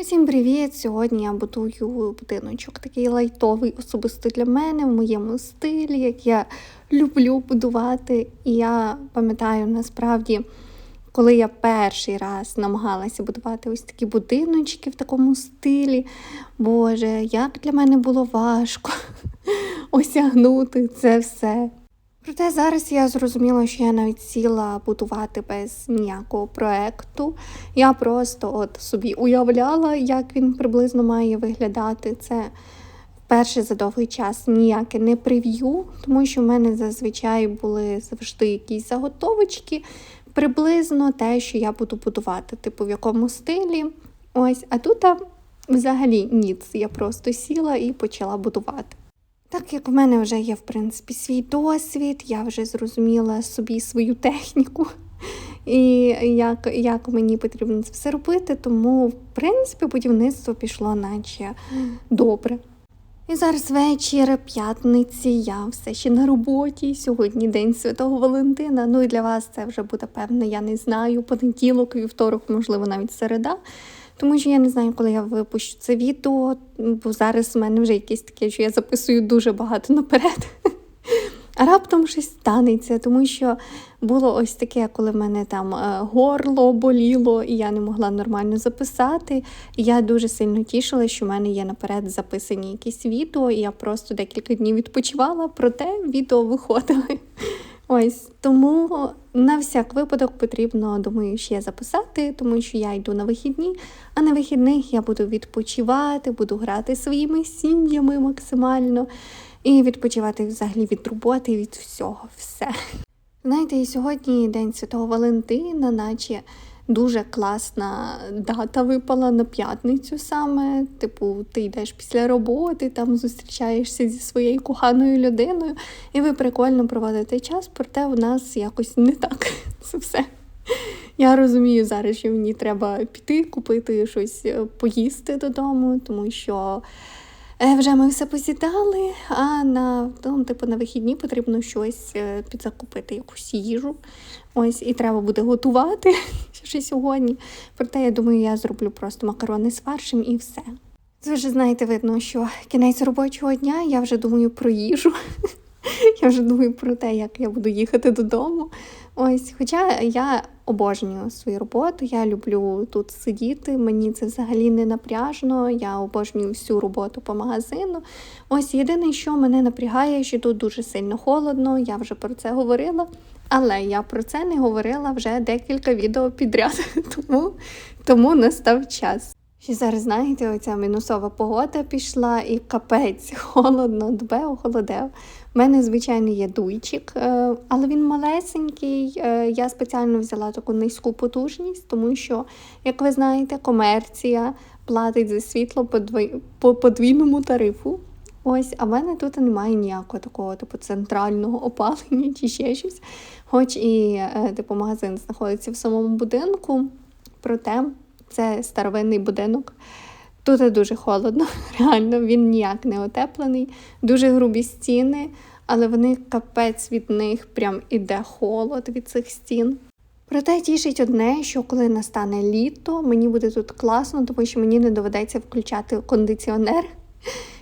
Усім привіт! Сьогодні я будую будиночок такий лайтовий, особисто для мене, в моєму стилі, як я люблю будувати. І я пам'ятаю насправді, коли я перший раз намагалася будувати ось такі будиночки в такому стилі. Боже, як для мене було важко осягнути це все. Проте зараз я зрозуміла, що я навіть сіла будувати без ніякого проекту. Я просто от собі уявляла, як він приблизно має виглядати. Це вперше за довгий час ніяке не прев'ю, тому що в мене зазвичай були завжди якісь заготовочки, приблизно те, що я буду будувати, типу в якому стилі. Ось, а тут взагалі ніц. Я просто сіла і почала будувати. Так як в мене вже є, в принципі, свій досвід, я вже зрозуміла собі свою техніку і як як мені потрібно це все робити, тому, в принципі, будівництво пішло наче добре. І зараз вечір, п'ятниці, я все ще на роботі. Сьогодні День Святого Валентина. Ну і для вас це вже буде певно, я не знаю. Понеділок, вівторок, можливо, навіть середа. Тому що я не знаю, коли я випущу це відео, бо зараз у мене вже якесь таке, що я записую дуже багато наперед. А раптом щось станеться, тому що було ось таке, коли в мене там е, горло боліло, і я не могла нормально записати. І я дуже сильно тішила, що в мене є наперед записані якісь відео, і я просто декілька днів відпочивала, проте відео виходили. Ось тому на всяк випадок потрібно, думаю, ще записати, тому що я йду на вихідні, а на вихідних я буду відпочивати, буду грати своїми сім'ями максимально і відпочивати взагалі від роботи, від всього, все. Знаєте, і сьогодні День Святого Валентина, наче дуже класна дата випала на п'ятницю саме. Типу, ти йдеш після роботи, там зустрічаєшся зі своєю коханою людиною, і ви прикольно проводите час, проте у нас якось не так. Це все. Я розумію зараз, що мені треба піти, купити щось е, поїсти додому, тому що. Е, вже ми все посідали, а на ну, типу, на вихідні потрібно щось е, підзакупити, якусь їжу. Ось, І треба буде готувати ще сьогодні. Проте, я думаю, я зроблю просто макарони з фаршем і все. Це вже знаєте, видно, що кінець робочого дня я вже думаю про їжу. Я вже думаю про те, як я буду їхати додому. Ось, Хоча я обожнюю свою роботу, я люблю тут сидіти, мені це взагалі не напряжно, я обожнюю всю роботу по магазину. Ось єдине, що мене напрягає, що тут дуже сильно холодно, я вже про це говорила. Але я про це не говорила вже декілька відео підряд, тому тому настав час. Ще зараз, знаєте, оця мінусова погода пішла і капець холодно, дбе охолодев. У мене, звичайно, є дуйчик, е, але він малесенький. Е, я спеціально взяла таку низьку потужність, тому що, як ви знаєте, комерція платить за світло по подвійному тарифу. Ось, а в мене тут немає ніякого такого типу центрального опалення чи ще щось. Хоч і е, типу магазин знаходиться в самому будинку, проте це старовинний будинок. Тут дуже холодно, реально, він ніяк не отеплений, дуже грубі стіни, але вони капець від них прям іде холод від цих стін. Проте тішить одне, що коли настане літо, мені буде тут класно, тому що мені не доведеться включати кондиціонер.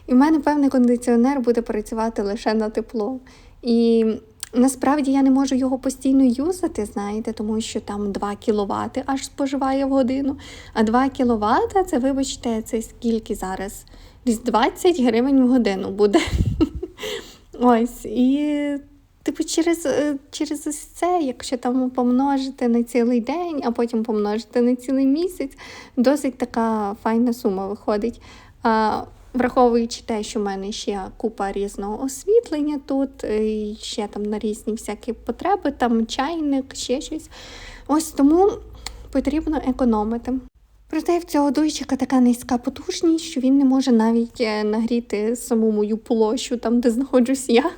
І в мене певний кондиціонер буде працювати лише на тепло. І насправді я не можу його постійно юзати, знаєте, тому що там 2 кВт аж споживає в годину. А 2 кВт це, вибачте, це скільки зараз? Десь 20 гривень в годину буде. Ось. І Типу, через е, через це, якщо там помножити на цілий день, а потім помножити на цілий місяць, досить така файна сума виходить. Враховуючи те, що в мене ще купа різного освітлення тут, е, і ще там на різні всякі потреби, там чайник, ще щось. Ось тому потрібно економити. Проте в цього дуйчика така низька потужність, що він не може навіть е, нагріти саму мою площу, там, де знаходжусь я.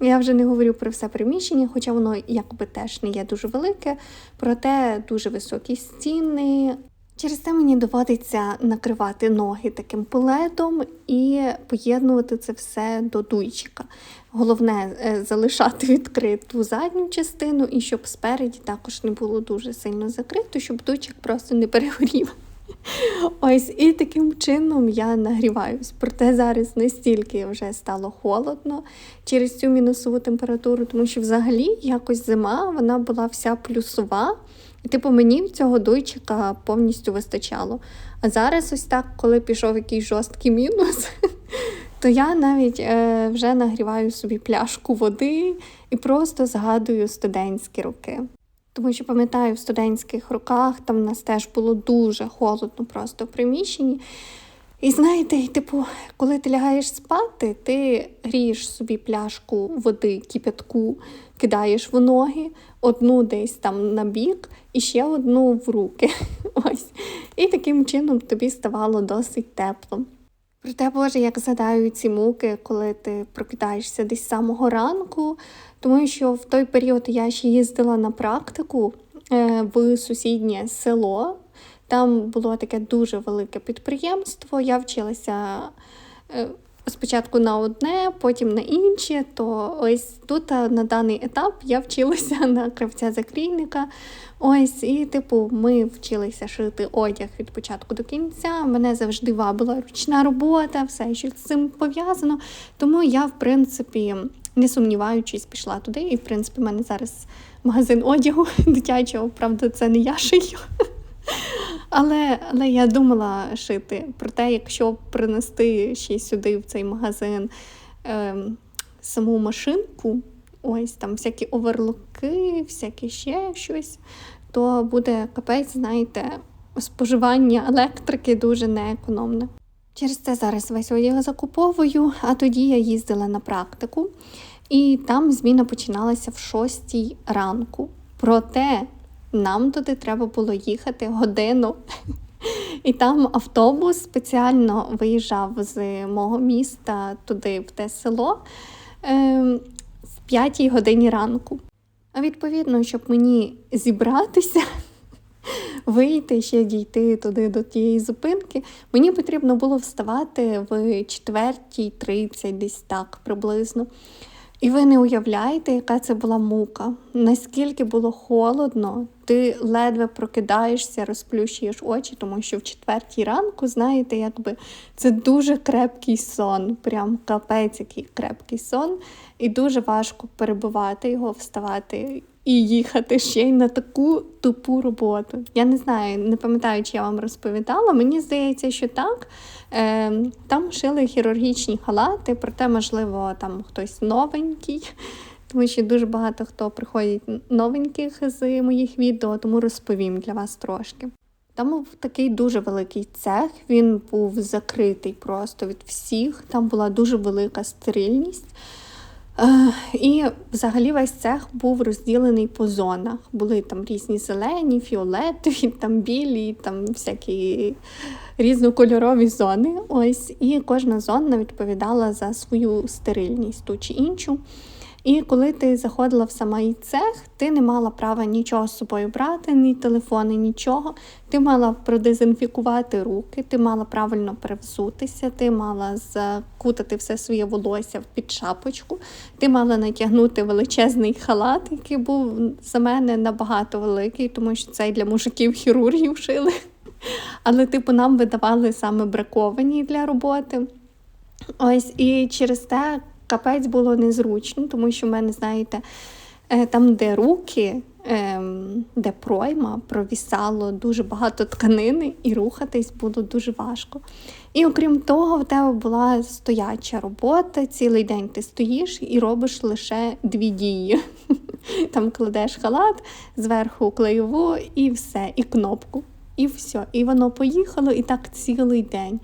Я вже не говорю про все приміщення, хоча воно якби теж не є дуже велике, проте дуже високі стіни. Через це мені доводиться накривати ноги таким пелетом і поєднувати це все до дуйчика. Головне е, залишати відкриту задню частину, і щоб спереді також не було дуже сильно закрито, щоб дуйчик просто не перегорів. Ось і таким чином я нагріваюсь. Проте зараз настільки вже стало холодно через цю мінусову температуру, тому що взагалі якось зима вона була вся плюсова. Типу мені цього дуйчика повністю вистачало. А зараз, ось так, коли пішов якийсь жорсткий мінус, то я навіть е, вже нагріваю собі пляшку води і просто згадую студентські роки. Тому що пам'ятаю, в студентських роках там в нас теж було дуже холодно просто в приміщенні. І знаєте, типу, коли ти лягаєш спати, ти грієш собі пляшку води, кипятку, кидаєш в ноги, одну десь там на бік і ще одну в руки. Ось. І таким чином тобі ставало досить тепло. Проте, Боже, як згадаю ці муки, коли ти прокидаєшся десь самого ранку, тому що в той період я ще їздила на практику е, в сусіднє село. Там було таке дуже велике підприємство. Я вчилася е, спочатку на одне, потім на інше. То ось тут на даний етап я вчилася на кравця закрійника. Ось, і, типу, ми вчилися шити одяг від початку до кінця. Мене завжди вабила ручна робота, все що з цим пов'язано. Тому я, в принципі, не сумніваючись, пішла туди. І, в принципі, в мене зараз магазин одягу дитячого, правда, це не я шию. Але але я думала шити. Проте, якщо принести ще сюди в цей магазин е, саму машинку, ось там всякі оверлоки, всяке ще щось, то буде капець, знаєте, споживання електрики дуже неекономне. Через це зараз весь одяг закуповую, а тоді я їздила на практику, і там зміна починалася в 6 ранку. Проте нам туди треба було їхати годину. І там автобус спеціально виїжджав з мого міста туди, в те село, ем, в п'ятій годині ранку. А відповідно, щоб мені зібратися, вийти ще дійти туди до тієї зупинки, мені потрібно було вставати в 4.30, десь так приблизно. І ви не уявляєте, яка це була мука, наскільки було холодно, ти ледве прокидаєшся, розплющуєш очі, тому що в четвертій ранку, знаєте, якби це дуже крепкий сон, прям капець, який крепкий сон, і дуже важко перебувати його, вставати і їхати ще й на таку тупу роботу. Я не знаю, не пам'ятаю, чи я вам розповідала. Мені здається, що так. Е, Там шили хірургічні халати, проте, можливо, там хтось новенький. Тому що дуже багато хто приходить новеньких з моїх відео, тому розповім для вас трошки. Там був такий дуже великий цех, він був закритий просто від всіх. Там була дуже велика стерильність. Е, і взагалі весь цех був розділений по зонах. Були там різні зелені, фіолетові, там білі, там всякі різнокольорові зони. Ось, І кожна зона відповідала за свою стерильність ту чи іншу. І коли ти заходила в самий цех, ти не мала права нічого з собою брати, ні телефони, нічого. Ти мала продезінфікувати руки, ти мала правильно перевзутися, ти мала закутати все своє волосся під шапочку, ти мала натягнути величезний халат, який був за мене набагато великий, тому що цей для мужиків хірургів шили. Але, типу, нам видавали саме браковані для роботи. Ось і через те капець було незручно, тому що в мене, знаєте, е, там, де руки, ем, де пройма, провісало дуже багато тканини, і рухатись було дуже важко. І окрім того, в тебе була стояча робота, цілий день ти стоїш і робиш лише дві дії. Там кладеш халат, зверху клеєву і все, і кнопку. І все. І воно поїхало, і так цілий день.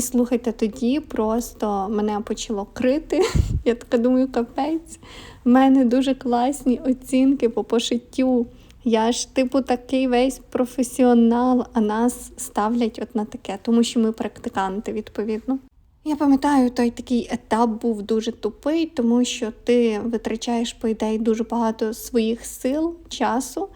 І слухайте, тоді просто мене почало крити. Я така думаю, капець, в мене дуже класні оцінки по пошиттю. Я ж, типу, такий весь професіонал, а нас ставлять от на таке, тому що ми практиканти, відповідно. Я пам'ятаю, той такий етап був дуже тупий, тому що ти витрачаєш, по ідеї, дуже багато своїх сил, часу,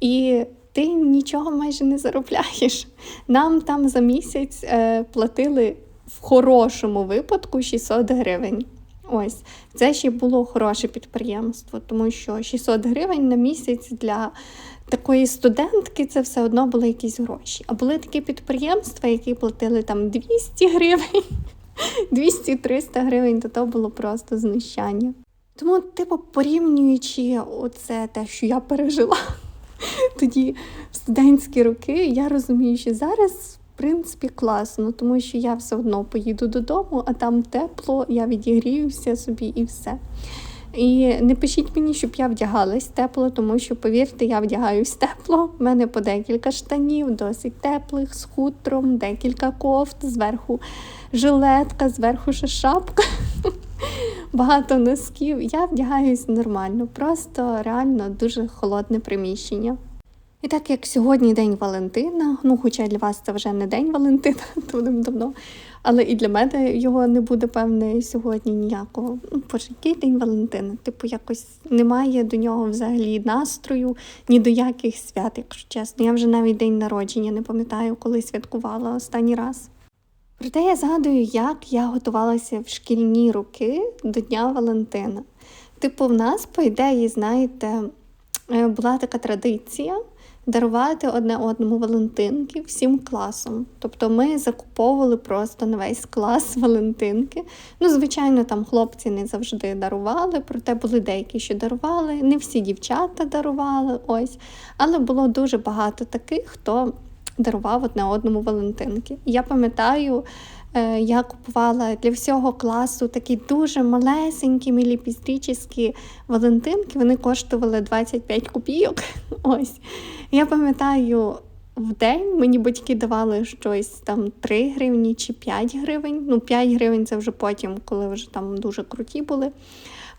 і ти нічого майже не заробляєш. Нам там за місяць е, платили в хорошому випадку 600 гривень. Ось це ще було хороше підприємство, тому що 600 гривень на місяць для такої студентки це все одно були якісь гроші. А були такі підприємства, які платили там 200 гривень, 200-300 гривень, то то було просто знущання. Тому, типу, порівнюючи оце те, що я пережила тоді в студентські роки, я розумію, що зараз. В принципі, класно, тому що я все одно поїду додому, а там тепло, я відігріюся собі і все. І не пишіть мені, щоб я вдягалась тепло, тому що, повірте, я вдягаюсь тепло. У мене по декілька штанів, досить теплих, з хутром, декілька кофт, зверху жилетка, зверху ще шапка. Багато носків. Я вдягаюсь нормально, просто реально дуже холодне приміщення. І так як сьогодні День Валентина, ну хоча для вас це вже не День Валентина, то давно, але і для мене його не буде, певне, сьогодні ніякого. Ну, боже, який День Валентина? Типу, якось немає до нього взагалі настрою, ні до яких свят, якщо чесно. Я вже навіть день народження не пам'ятаю, коли святкувала останній раз. Проте я згадую, як я готувалася в шкільні роки до Дня Валентина. Типу, в нас, по ідеї, знаєте, е, була така традиція дарувати одне одному Валентинки всім класом. Тобто ми закуповували просто на весь клас Валентинки. Ну, звичайно, там хлопці не завжди дарували, проте були деякі, що дарували. Не всі дівчата дарували, ось. Але було дуже багато таких, хто дарував одне одному Валентинки. Я пам'ятаю. Е, я купувала для всього класу такі дуже малесенькі міліпістрічні валентинки. Вони коштували 25 копійок. Ось. Я пам'ятаю, в день мені батьки давали щось там 3 гривні чи 5 гривень. Ну, 5 гривень це вже потім, коли вже там дуже круті були.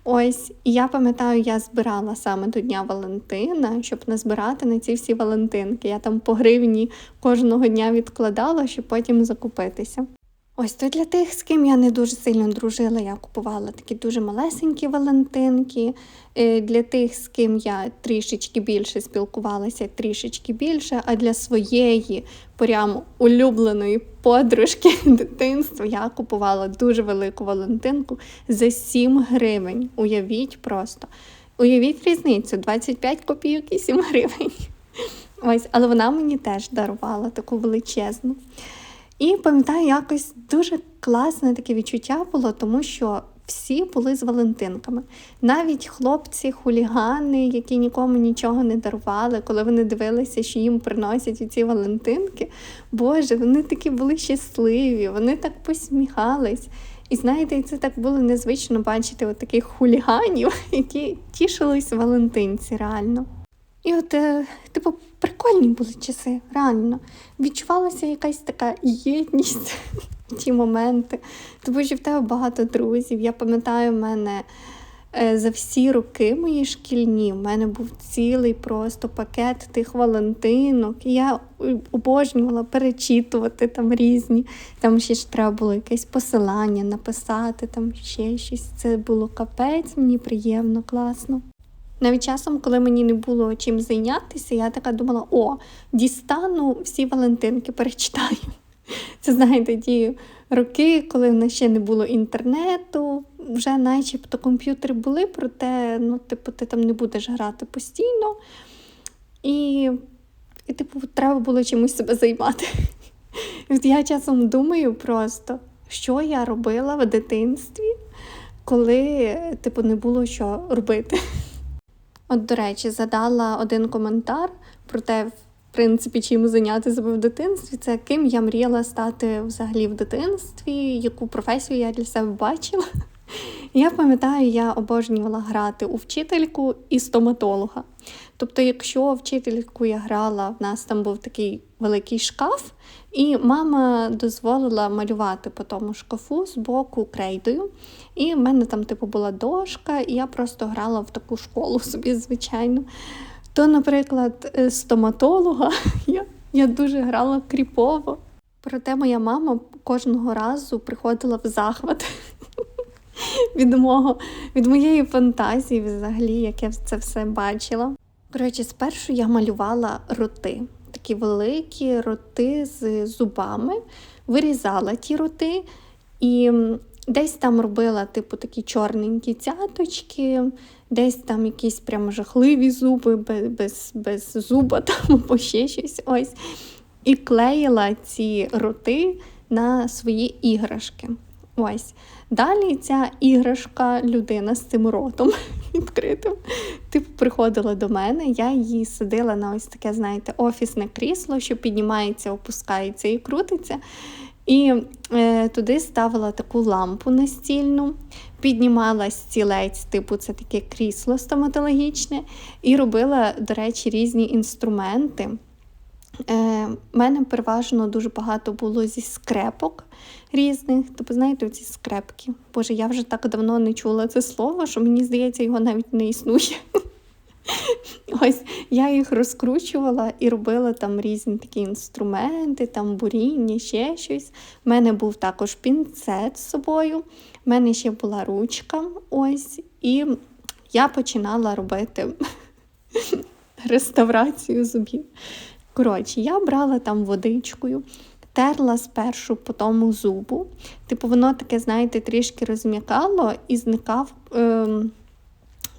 Ось, я пам'ятаю, я збирала саме до Дня Валентина, щоб назбирати на ці всі Валентинки. Я там по гривні кожного дня відкладала, щоб потім закупитися. Ось то для тих, з ким я не дуже сильно дружила, я купувала такі дуже малесенькі Валентинки. Е, для тих, з ким я трішечки більше спілкувалася, трішечки більше, а для своєї прямо улюбленої подружки дитинства я купувала дуже велику Валентинку за 7 гривень. Уявіть просто. Уявіть різницю: 25 копійок і 7 гривень. Ось, але вона мені теж дарувала таку величезну. І пам'ятаю, якось дуже класне таке відчуття було, тому що всі були з Валентинками. Навіть хлопці, хулігани, які нікому нічого не дарували, коли вони дивилися, що їм приносять ці Валентинки. Боже, вони такі були щасливі, вони так посміхались. І знаєте, це так було незвично бачити от таких хуліганів, які тішились Валентинці реально. І от, е, типу, прикольні були часи, реально. Відчувалася якась така єдність в ті моменти. Тому що в тебе багато друзів. Я пам'ятаю, в мене е, за всі роки мої шкільні, в мене був цілий просто пакет тих валентинок. Я обожнювала перечитувати там різні. Там ще ж треба було якесь посилання написати, там ще щось. Це було капець, мені приємно, класно. Навіть часом, коли мені не було чим зайнятися, я така думала: о, дістану всі Валентинки, перечитаю. Це знаєте, ті роки, коли в нас ще не було інтернету, вже начебто комп'ютери були, проте ну, типу, ти там не будеш грати постійно. І, і типу, треба було чимось себе займати. Я часом думаю просто, що я робила в дитинстві, коли типу, не було що робити. От, до речі, задала один коментар про те, в принципі, чим зайняти себе в дитинстві. Це ким я мріяла стати взагалі в дитинстві, яку професію я для себе бачила. Я пам'ятаю, я обожнювала грати у вчительку і стоматолога. Тобто, якщо вчительку я грала, в нас там був такий великий шкаф, і мама дозволила малювати по тому шкафу з боку крейдою. І в мене там, типу, була дошка, і я просто грала в таку школу собі, звичайно. То, наприклад, е, стоматолога я, я дуже грала кріпово. Проте моя мама кожного разу приходила в захват від мого, від моєї фантазії, взагалі, як я це все бачила. Коротше, спершу я малювала роти, такі великі роти з зубами, вирізала ті роти. І Десь там робила, типу, такі чорненькі цяточки, десь там якісь прям жахливі зуби, без без, зуба там або ще щось. ось. І клеїла ці роти на свої іграшки. Ось. Далі ця іграшка, людина з цим ротом відкритим, типу, приходила до мене, я її сидила на ось таке, знаєте, офісне крісло, що піднімається, опускається і крутиться. І е, туди ставила таку лампу настільну, піднімала стілець, типу, це таке крісло стоматологічне, і робила, до речі, різні інструменти. Е, мене переважно дуже багато було зі скрепок різних. Тобто, знаєте, ці скрепки. Боже, я вже так давно не чула це слово, що мені здається, його навіть не існує. Ось я їх розкручувала і робила там різні такі інструменти, там буріння, ще щось. У мене був також пінцет з собою, У мене ще була ручка. ось, І я починала робити реставрацію зубів. Коротше, я брала там водичкою, терла спершу по тому зубу. Типу, воно таке, знаєте, трішки розм'якало і зникав. Е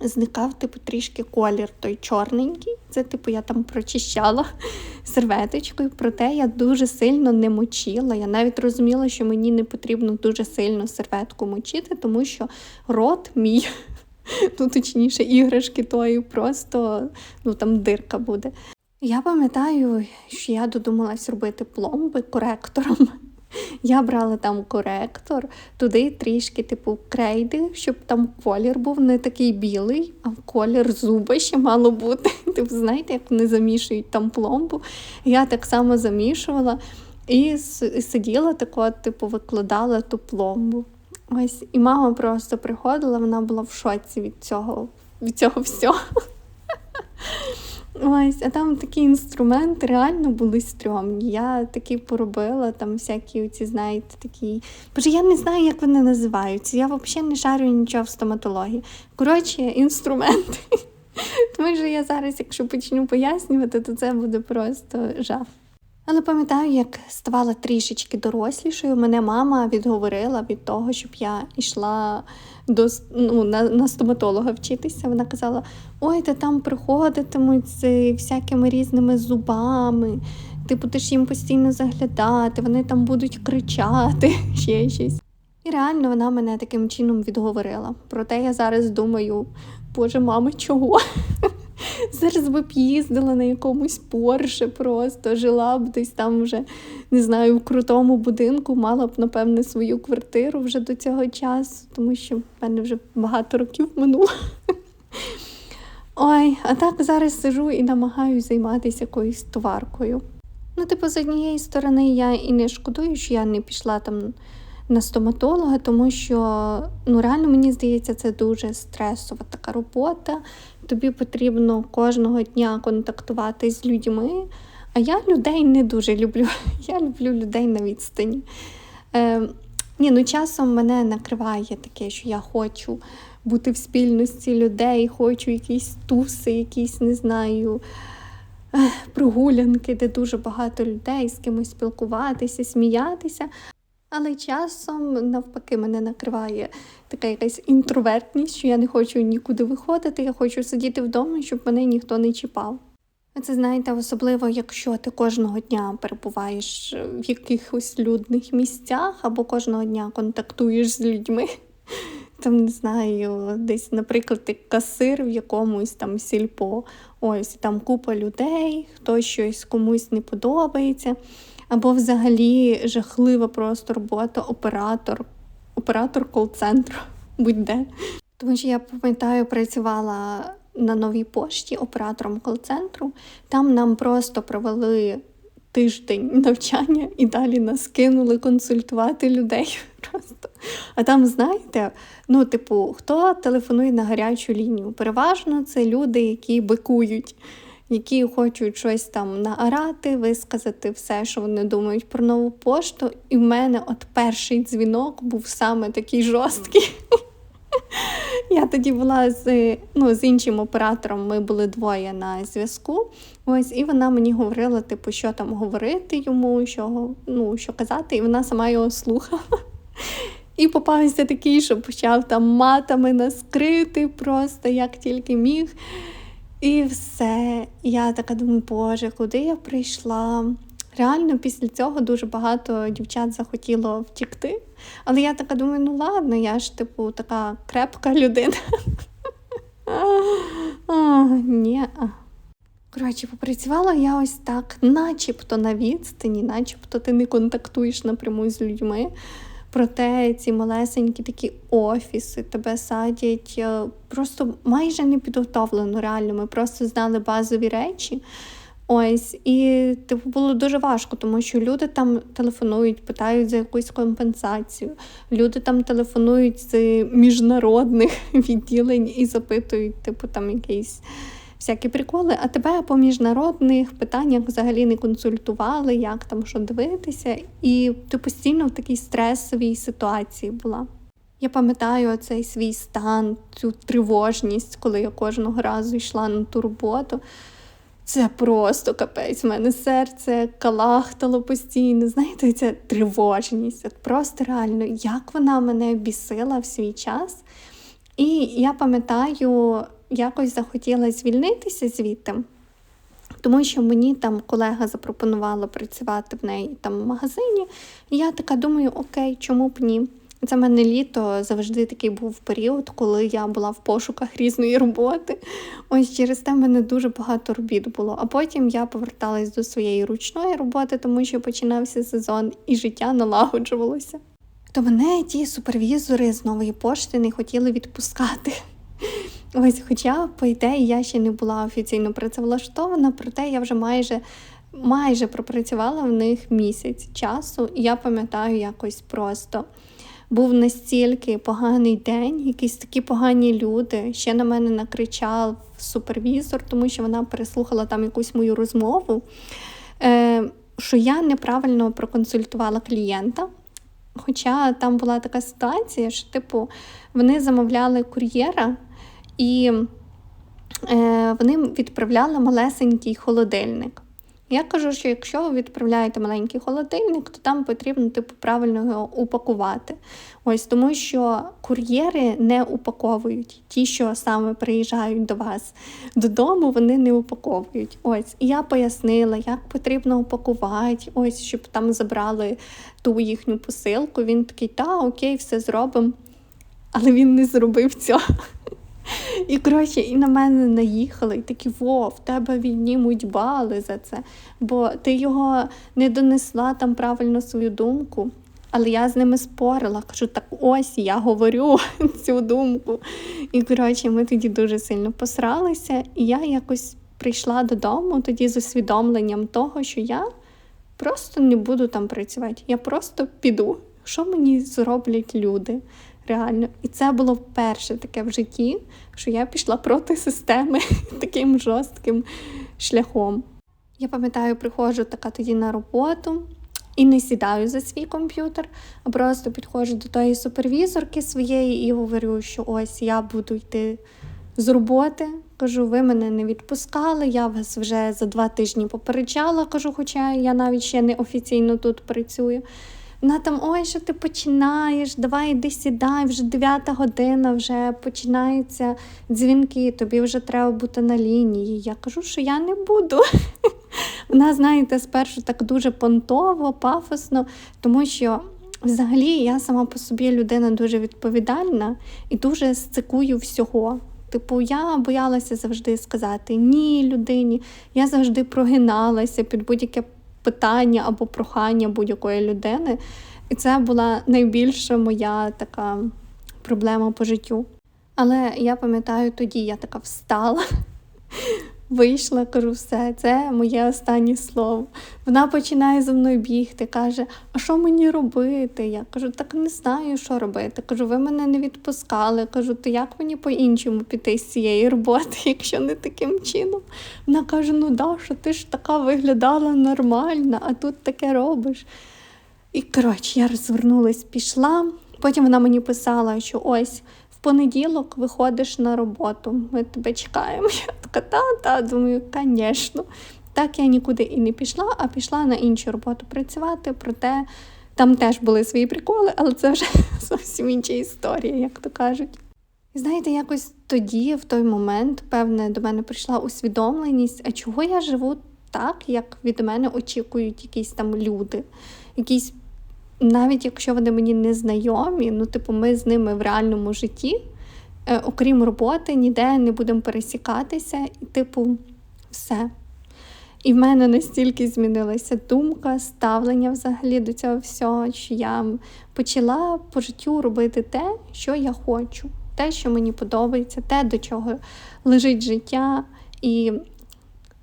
Зникав, типу, трішки колір той чорненький. Це, типу, я там прочищала серветочкою, проте я дуже сильно не мочила. Я навіть розуміла, що мені не потрібно дуже сильно серветку мочити, тому що рот мій, ну точніше, іграшки тої, просто ну там дирка буде. Я пам'ятаю, що я додумалась робити пломби коректором. Я брала там коректор, туди трішки, типу, крейди, щоб там колір був не такий білий, а колір зуба ще мало бути. Типу, знаєте, як вони замішують там пломбу. Я так само замішувала і сиділа тако, типу, викладала ту пломбу. Ось, І мама просто приходила, вона була в шоці від цього, від цього всього. Ось, а там такі інструменти реально були стрьомні. Я такі поробила, там всякі оці, знаєте, такі. Боже, я не знаю, як вони називаються. Я взагалі не шарю нічого в стоматології. Коротше, інструменти. Тому що я зараз, якщо почну пояснювати, то це буде просто жах. Але пам'ятаю, як ставала трішечки дорослішою, мене мама відговорила від того, щоб я йшла до ну, на, на стоматолога вчитися. Вона казала: ой, та там приходитимуть з всякими різними зубами, ти будеш їм постійно заглядати, вони там будуть кричати, ще щось. І реально вона мене таким чином відговорила. Проте я зараз думаю, боже, мами, чого? Зараз би б їздила на якомусь Порше просто, жила б десь там вже, не знаю, в крутому будинку, мала б, напевне, свою квартиру вже до цього часу, тому що в мене вже багато років минуло. Ой, а так зараз сижу і намагаюся займатися якоюсь товаркою. Ну, типу, з однієї сторони, я і не шкодую, що я не пішла там на стоматолога, тому що ну, реально мені здається, це дуже стресова така робота. Тобі потрібно кожного дня контактувати з людьми. А я людей не дуже люблю. Я люблю людей на відстані. Е, ні, ну Часом мене накриває таке, що я хочу бути в спільності людей, хочу якісь туси, якісь, не знаю, прогулянки, де дуже багато людей, з кимось спілкуватися, сміятися. Але часом, навпаки, мене накриває така якась інтровертність, що я не хочу нікуди виходити, я хочу сидіти вдома, щоб мене ніхто не чіпав. Це знаєте, особливо, якщо ти кожного дня перебуваєш в якихось людних місцях або кожного дня контактуєш з людьми. Там не знаю, десь, наприклад, ти касир в якомусь там сільпо, ось там купа людей, хтось щось комусь не подобається або взагалі жахлива просто робота оператор, оператор кол-центру, будь-де. Тому що я пам'ятаю, працювала на новій пошті оператором кол-центру. Там нам просто провели тиждень навчання і далі нас кинули консультувати людей. Просто. А там, знаєте, ну, типу, хто телефонує на гарячу лінію? Переважно це люди, які бикують які хочуть щось там наарати, висказати все, що вони думають про нову пошту. І в мене от перший дзвінок був саме такий жорсткий. Я тоді була з ну, з іншим оператором, ми були двоє на зв'язку. Ось, І вона мені говорила, типу, що там говорити йому, що ну, що казати, і вона сама його слухала. І попався такий, що почав там матами нас крити, просто як тільки міг. І все. Я така думаю, Боже, куди я прийшла? Реально, після цього дуже багато дівчат захотіло втікти. Але я така думаю, ну ладно, я ж типу така крепка людина. Ні. Коротше, попрацювала я ось так, начебто на відстані, начебто ти не контактуєш напряму з людьми. Проте ці малесенькі такі офіси тебе садять е, просто майже не підготовлено. Реально, ми просто знали базові речі. Ось, і типу було дуже важко, тому що люди там телефонують, питають за якусь компенсацію. Люди там телефонують з міжнародних відділень і запитують, типу, там якісь всякі приколи, а тебе по міжнародних питаннях взагалі не консультували, як там що дивитися, і ти постійно в такій стресовій ситуації була. Я пам'ятаю цей свій стан, цю тривожність, коли я кожного разу йшла на ту роботу. Це просто капець. У мене серце калахтало постійно. Знаєте, ця тривожність. От Просто реально, як вона мене бісила в свій час. І я пам'ятаю, якось захотіла звільнитися звідти, тому що мені там колега запропонувала працювати в неї там в магазині. І я така думаю, окей, чому б ні? Це в мене літо завжди такий був період, коли я була в пошуках різної роботи. Ось через те в мене дуже багато робіт було. А потім я поверталась до своєї ручної роботи, тому що починався сезон і життя налагоджувалося. То мене ті супервізори з нової пошти не хотіли відпускати. Ось, хоча, по ідеї, я ще не була офіційно працевлаштована, проте я вже майже майже пропрацювала в них місяць часу, і я пам'ятаю якось просто. Був настільки поганий день, якісь такі погані люди. Ще на мене накричав супервізор, тому що вона переслухала там якусь мою розмову, е, що я неправильно проконсультувала клієнта. Хоча там була така ситуація, що, типу, вони замовляли кур'єра, і е, вони відправляли малесенький холодильник. Я кажу, що якщо ви відправляєте маленький холодильник, то там потрібно типу, правильно його упакувати. Ось Тому що кур'єри не упаковують. Ті, що саме приїжджають до вас додому, вони не упаковують. Ось, І я пояснила, як потрібно упакувати, ось, щоб там забрали ту їхню посилку. Він такий, та, окей, все зробимо. Але він не зробив цього. І коротше, і на мене наїхали, і такі во, в тебе віднімуть бали за це, бо ти його не донесла там правильно свою думку. Але я з ними спорила, кажу, так ось я говорю цю думку. І коротше, ми тоді дуже сильно посралися, і я якось прийшла додому тоді з усвідомленням того, що я просто не буду там працювати. Я просто піду. Що мені зроблять люди? Реально. І це було вперше таке в житті, що я пішла проти системи таким жорстким шляхом. Я пам'ятаю, приходжу така тоді на роботу і не сідаю за свій комп'ютер, а просто підходжу до тої супервізорки своєї і говорю, що ось я буду йти з роботи. Кажу, ви мене не відпускали, я вас вже за два тижні попереджала, кажу, хоча я навіть ще не офіційно тут працюю. Вона там, ой, що ти починаєш, давай йди сідай, вже дев'ята година, вже починаються дзвінки, тобі вже треба бути на лінії. Я кажу, що я не буду. Вона, знаєте, спершу так дуже понтово, пафосно, тому що взагалі я сама по собі людина дуже відповідальна і дуже сцикую всього. Типу, я боялася завжди сказати ні людині. Я завжди прогиналася під будь-яке питання або прохання будь-якої людини. І це була найбільша моя така проблема по життю. Але я пам'ятаю, тоді я така встала, вийшла, кажу, все, це моє останнє слово. Вона починає за мною бігти, каже: А що мені робити? Я кажу, так не знаю, що робити. Кажу, ви мене не відпускали. Кажу, то як мені по-іншому піти з цієї роботи, якщо не таким чином? Вона каже: Ну Даша, ти ж така виглядала нормально, а тут таке робиш. І коротше, я розвернулась, пішла. Потім вона мені писала, що ось понеділок виходиш на роботу, ми тебе чекаємо. Я така, та-та, думаю, звісно. Так я нікуди і не пішла, а пішла на іншу роботу працювати. Проте Там теж були свої приколи, але це вже зовсім інша історія, як то кажуть. І знаєте, якось тоді, в той момент, певне, до мене прийшла усвідомленість, а чого я живу так, як від мене очікують якісь там люди, якісь, навіть якщо вони мені не знайомі, ну, типу, ми з ними в реальному житті, е, окрім роботи, ніде не будемо пересікатися, і, типу, все. І в мене настільки змінилася думка, ставлення взагалі до цього всього, що я почала по життю робити те, що я хочу, те, що мені подобається, те, до чого лежить життя і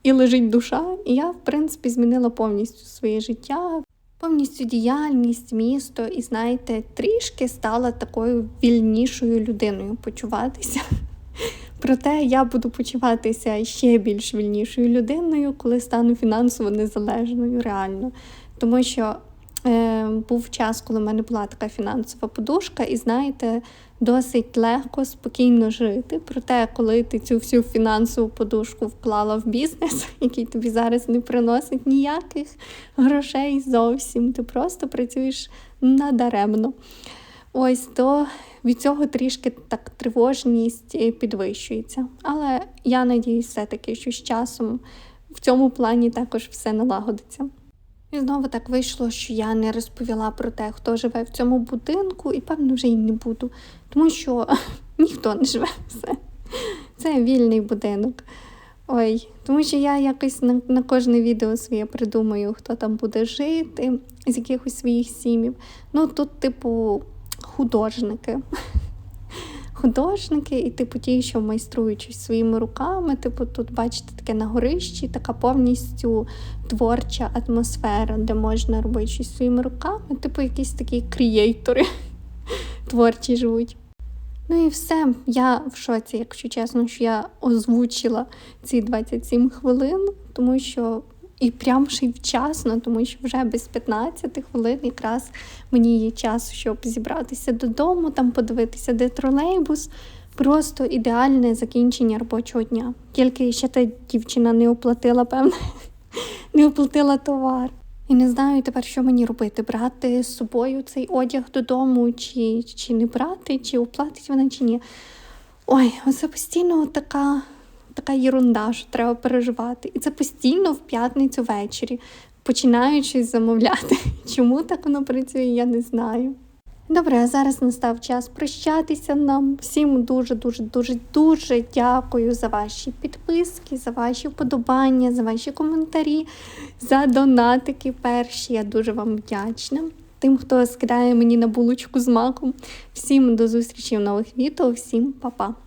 і лежить душа. І я, в принципі, змінила повністю своє життя, повністю діяльність, місто, і, знаєте, трішки стала такою вільнішою людиною почуватися. Проте я буду почуватися ще більш вільнішою людиною, коли стану фінансово незалежною, реально. Тому що був час, коли в мене була така фінансова подушка, і знаєте, досить легко, спокійно жити. Проте, коли ти цю всю фінансову подушку вклала в бізнес, який тобі зараз не приносить ніяких грошей зовсім, ти просто працюєш надаремно. Ось то від цього трішки так тривожність е, підвищується. Але я надіюсь, все-таки, що з часом в цьому плані також все налагодиться. І знову так вийшло, що я не розповіла про те, хто живе в цьому будинку, і, певно, вже й не буду, тому що ніхто не живе все. Це вільний будинок. Ой, тому що я якось на, на кожне відео своє придумаю, хто там буде жити, з якихось своїх сім'їв. Ну тут, типу, художники. Художники, і типу ті, що майструють щось своїми руками. Типу, тут, бачите, таке на горищі, така повністю творча атмосфера, де можна робити щось своїми руками. Типу, якісь такі крієйтори творчі живуть. Ну і все. Я в шоці, якщо чесно, що я озвучила ці 27 хвилин, тому що і прям ще й вчасно, тому що вже без 15 хвилин якраз мені є час, щоб зібратися додому, там подивитися, де тролейбус. Просто ідеальне закінчення робочого дня. Тільки ще та дівчина не оплатила, певне, не оплатила товар. І не знаю тепер, що мені робити: брати з собою цей одяг додому, чи чи не брати, чи оплатить вона, чи ні. Ой, оце постійно така така єрунда, що треба переживати. І це постійно в п'ятницю ввечері, починаючи замовляти. Чому так воно працює, я не знаю. Добре, а зараз настав час прощатися нам. Всім дуже-дуже дуже дуже дякую за ваші підписки, за ваші вподобання, за ваші коментарі, за донатики перші. Я дуже вам вдячна. Тим, хто скидає мені на булочку з маком. Всім до зустрічі в нових відео, всім па-па!